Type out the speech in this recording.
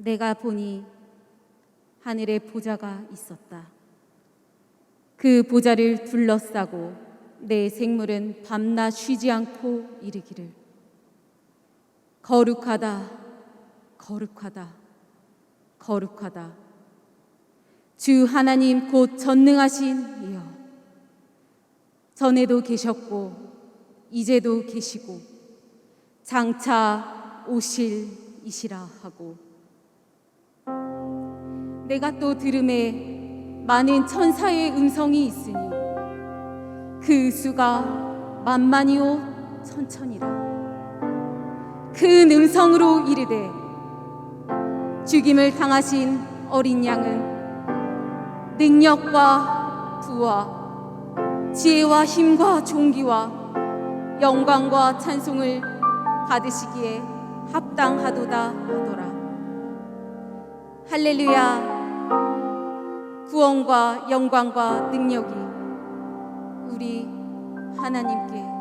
내가 보니 하늘에 보좌가 있었다. 그 보좌를 둘러싸고 내 생물은 밤낮 쉬지 않고 이르기를 거룩하다, 거룩하다, 거룩하다. 주 하나님 곧 전능하신 이여. 전에도 계셨고 이제도 계시고 장차 오실 이시라 하고 내가 또 들음에 많은 천사의 음성이 있으니 그 수가 만만이요 천천이라 큰 음성으로 이르되 죽임을 당하신 어린 양은 능력과 부와 지혜와 힘과 존귀와 영광과 찬송을 받으시기에 합당하도다 하더라. 할렐루야. 구원과 영광과 능력이 우리 하나님께